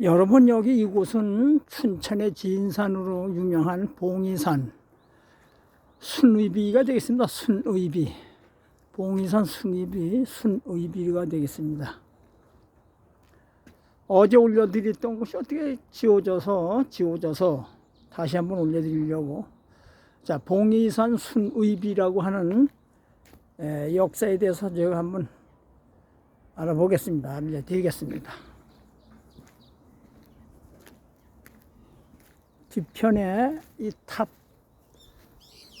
여러분 여기 이곳은 춘천의 진산으로 유명한 봉이산 순의비가 되겠습니다. 순의비 봉이산 순의비 순의비가 되겠습니다. 어제 올려드렸던 곳이 어떻게 지워져서 지워져서 다시 한번 올려드리려고 자 봉이산 순의비라고 하는 에, 역사에 대해서 제가 한번 알아보겠습니다. 알려드리겠습니다. 뒤편에 이 탑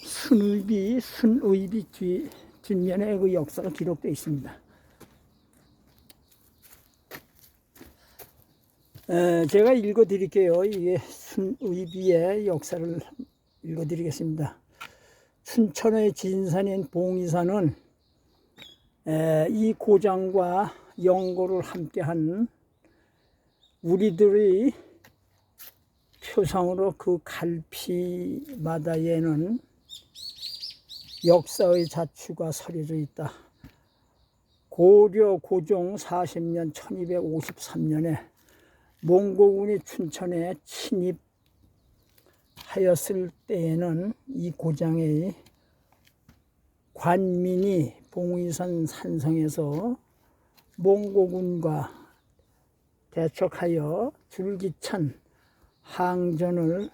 순의비 순의비 뒤 뒷면에 그 역사가 기록되어 있습니다. 에, 제가 읽어드릴게요. 이게 순의비의 역사를 읽어드리겠습니다. 춘천의 진산인 봉이산은 에, 이 고장과 영고를 함께한 우리들의 표상으로 그 갈피마다에는 역사의 자취가 서려져 있다. 고려 고종 40년 1253년에 몽고군이 춘천에 침입하였을 때에는 이 고장의 관민이 봉의산 산성에서 몽고군과 대척하여 줄기찬 항전을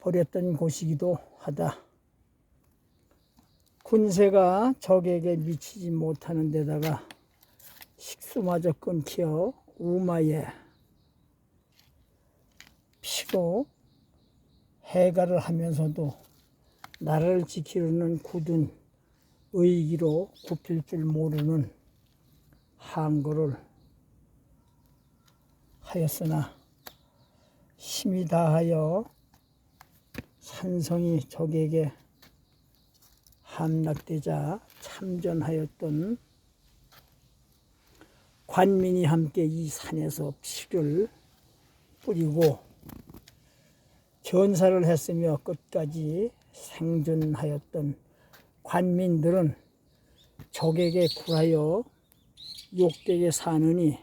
벌였던 곳이기도 하다. 군세가 적에게 미치지 못하는 데다가 식수마저 끊겨 우마에 피고 해가를 하면서도 나라를 지키려는 굳은 의기로 굽힐 줄 모르는 항거를 하였으나 힘이 다하여 산성이 적에게 함락되자 참전하였던 관민이 함께 이 산에서 피를 뿌리고 전사를 했으며 끝까지 생존하였던 관민들은 적에게 굴하여 욕되게 사느니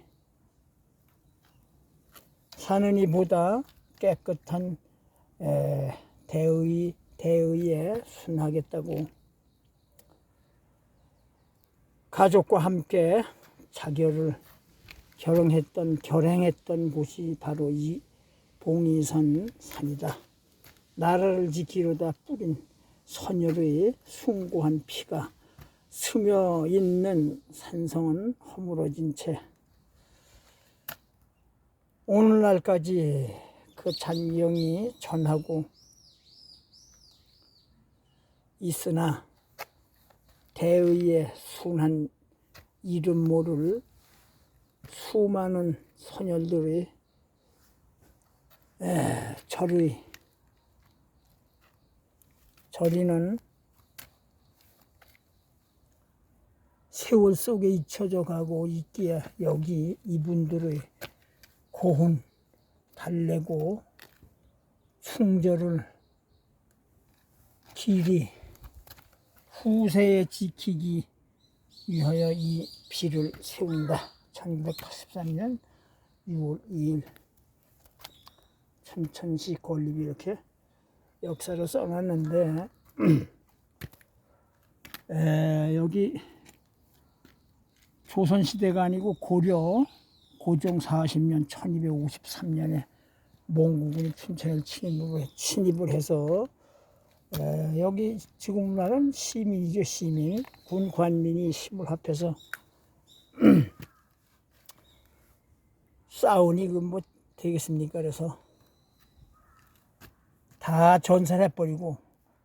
사느니보다 깨끗한 에, 대의 대의에 순하겠다고 가족과 함께 자결을 결혼했던 결행했던 곳이 바로 이 봉이산 산이다. 나라를 지키려다 뿌린 선열의 숭고한 피가 스며 있는 산성은 허물어진 채 오늘날까지 그 잔영이 전하고 있으나 대의의 순한 이름 모를 수많은 소녀들의 에, 절의 절이는 세월 속에 잊혀져 가고 있기에 여기 이분들의 고혼 달래고 충절을 길이 후세에 지키기 위하여 이 비를 세운다. 1983년 6월 2일 춘천시 건립이 이렇게 역사를 써놨는데 에, 여기 조선시대가 아니고 고려 고종 40년 1253년에 몽고군이 춘천을 침입을, 침입을 해서 에, 여기 지금날은 시민이죠 시민. 군 관민이 힘을 합해서 싸우니 그뭐 되겠습니까? 그래서 다 전사를 해버리고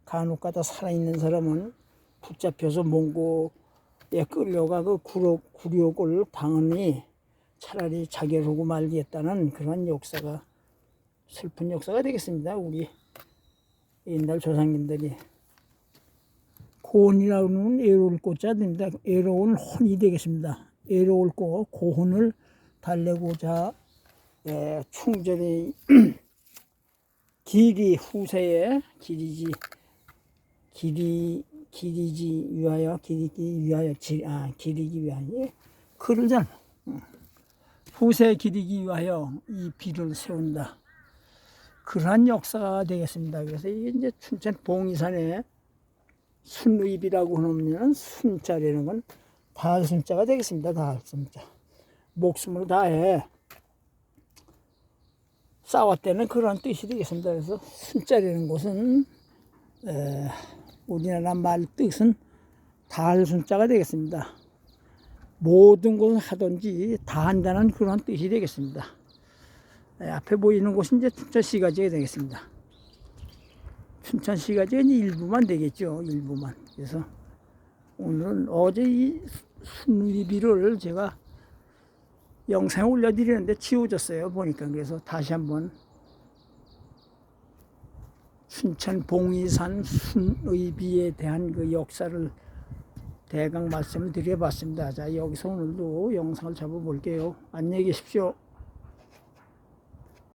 간혹가다 살아있는 사람은 붙잡혀서 몽고에 끌려가 그 구로, 구력을 당하니 차라리 자결하고 말겠다는 그런 역사가 슬픈 역사가 되겠습니다 우리 옛날 조상님들이 고혼이라고는 애로울 꽃자 됩니다. 애로운 혼이 되겠습니다. 애로울 꽃 고혼을 달래고자 예, 충절히 길이 후세에 길이지 길이 길이지 위하여 길이기 위하여 지, 아 길이기 위하여 예, 글을 잘 응. 후세 기리기 위하여 이 비를 세운다. 그러한 역사가 되겠습니다. 그래서 이제 춘천 봉이산에 순의비라고 하면 순자라는 건 달순자가 되겠습니다. 달순자. 목숨을 다해 싸웠다는 그런 뜻이 되겠습니다. 그래서 순자라는 것은 에, 우리나라 말 뜻은 달순자가 되겠습니다. 모든 것을 하든지 다 한다는 그런 뜻이 되겠습니다. 에, 앞에 보이는 곳은 이제 춘천시가지가 되겠습니다. 춘천시가지가 일부만 되겠죠. 일부만. 그래서 오늘은 어제 이 순리비를 제가 영상에 올려드리는데 지워졌어요. 보니까 그래서 다시 한번 춘천 봉이산 순의비에 대한 그 역사를 대강 말씀을 드려봤습니다. 자 여기서 오늘도 영상을 잡아볼게요. 안녕히 계십시오.